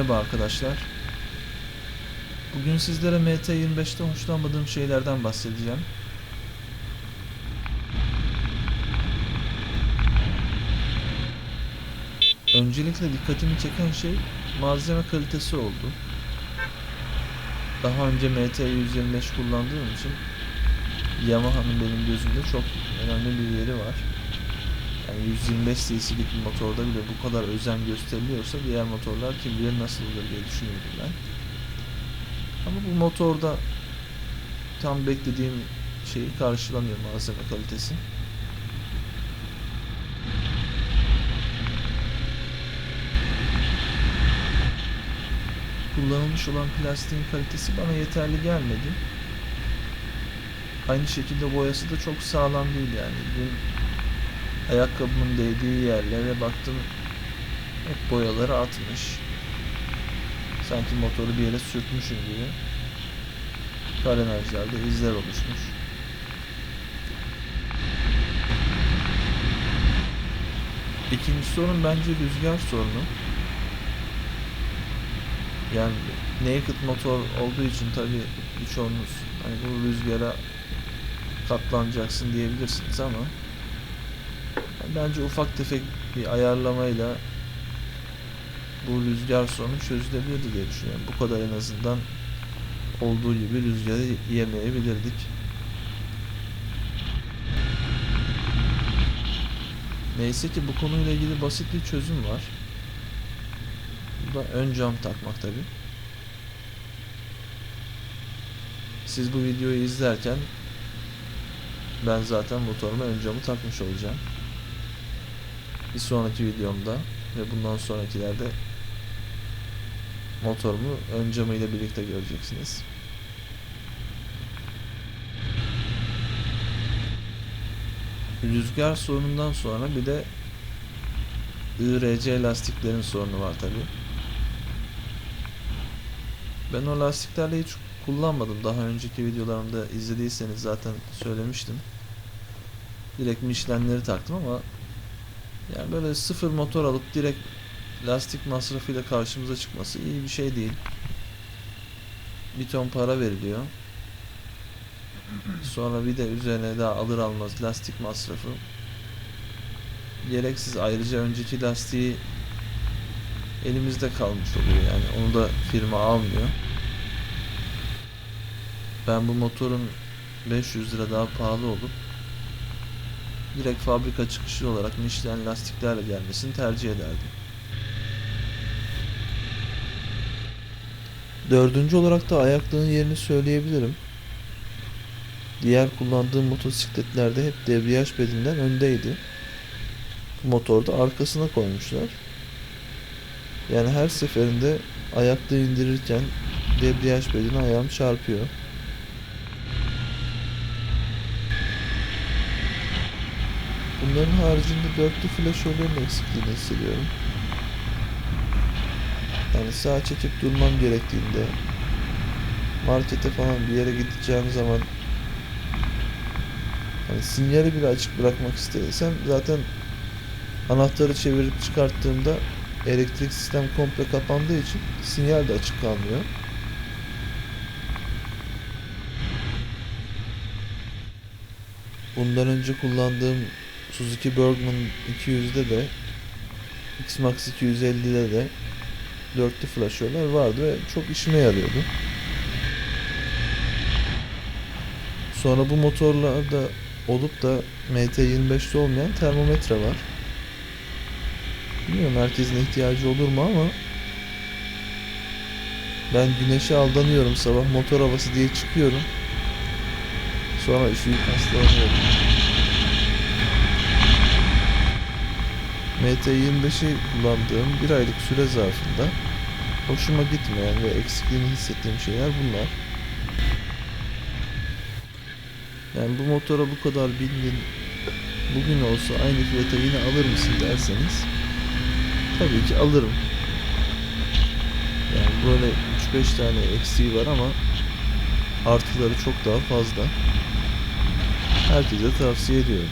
Merhaba arkadaşlar. Bugün sizlere MT25'te hoşlanmadığım şeylerden bahsedeceğim. Öncelikle dikkatimi çeken şey malzeme kalitesi oldu. Daha önce MT125 kullandığım için Yamaha'nın benim gözümde çok önemli bir yeri var. Yani 125 cc'lik bir motorda bile bu kadar özen gösteriliyorsa diğer motorlar kim bilir nasıl olur diye düşünüyordum ben. Ama bu motorda tam beklediğim şeyi karşılamıyor malzeme kalitesi. Kullanılmış olan plastiğin kalitesi bana yeterli gelmedi. Aynı şekilde boyası da çok sağlam değil yani. Dün ayakkabımın değdiği yerlere baktım hep boyaları atmış. Sanki motoru bir yere sürtmüşüm gibi. Karenajlarda izler oluşmuş. İkinci sorun bence rüzgar sorunu. Yani naked motor olduğu için tabi birçoğunuz hani bu rüzgara katlanacaksın diyebilirsiniz ama Bence ufak tefek bir ayarlamayla bu rüzgar sorunu çözülebilirdi diye düşünüyorum. Bu kadar en azından olduğu gibi rüzgarı yemeyebilirdik. Neyse ki bu konuyla ilgili basit bir çözüm var. Bu da ön cam takmak tabi. Siz bu videoyu izlerken ben zaten motoruma ön camı takmış olacağım bir sonraki videomda ve bundan sonrakilerde motorumu ön camıyla birlikte göreceksiniz. Rüzgar sorunundan sonra bir de IRC lastiklerin sorunu var tabi. Ben o lastiklerle hiç kullanmadım. Daha önceki videolarımda izlediyseniz zaten söylemiştim. Direkt Michelin'leri taktım ama yani böyle sıfır motor alıp direkt lastik masrafıyla karşımıza çıkması iyi bir şey değil. Bir ton para veriliyor. Sonra bir de üzerine daha alır almaz lastik masrafı. Gereksiz ayrıca önceki lastiği elimizde kalmış oluyor yani onu da firma almıyor. Ben bu motorun 500 lira daha pahalı olup direkt fabrika çıkışı olarak Michelin lastiklerle gelmesini tercih ederdim. Dördüncü olarak da ayaklığın yerini söyleyebilirim. Diğer kullandığım motosikletlerde hep debriyaj pedinden öndeydi. Bu motorda arkasına koymuşlar. Yani her seferinde ayaklığı indirirken debriyaj pedine ayağım çarpıyor. Bunların haricinde dörtlü flaşörlerin eksikliğini hissediyorum. Yani sağa çekip durmam gerektiğinde markete falan bir yere gideceğim zaman hani sinyali bile açık bırakmak istesem zaten anahtarı çevirip çıkarttığımda elektrik sistem komple kapandığı için sinyal de açık kalmıyor. Bundan önce kullandığım Suzuki Bergman 200'de de X-Max 250'de de dörtlü flaşörler vardı ve çok işime yarıyordu. Sonra bu motorlarda olup da MT25'te olmayan termometre var. Bilmiyorum herkesin ihtiyacı olur mu ama ben güneşe aldanıyorum sabah motor havası diye çıkıyorum. Sonra üşüyüp hastalanıyorum. MT25'i kullandığım bir aylık süre zarfında hoşuma gitmeyen ve eksikliğini hissettiğim şeyler bunlar. Yani bu motora bu kadar bindin, bugün olsa aynı fiyata yine alır mısın derseniz tabii ki alırım. Yani böyle 3-5 tane eksiği var ama artıları çok daha fazla. Herkese tavsiye ediyorum.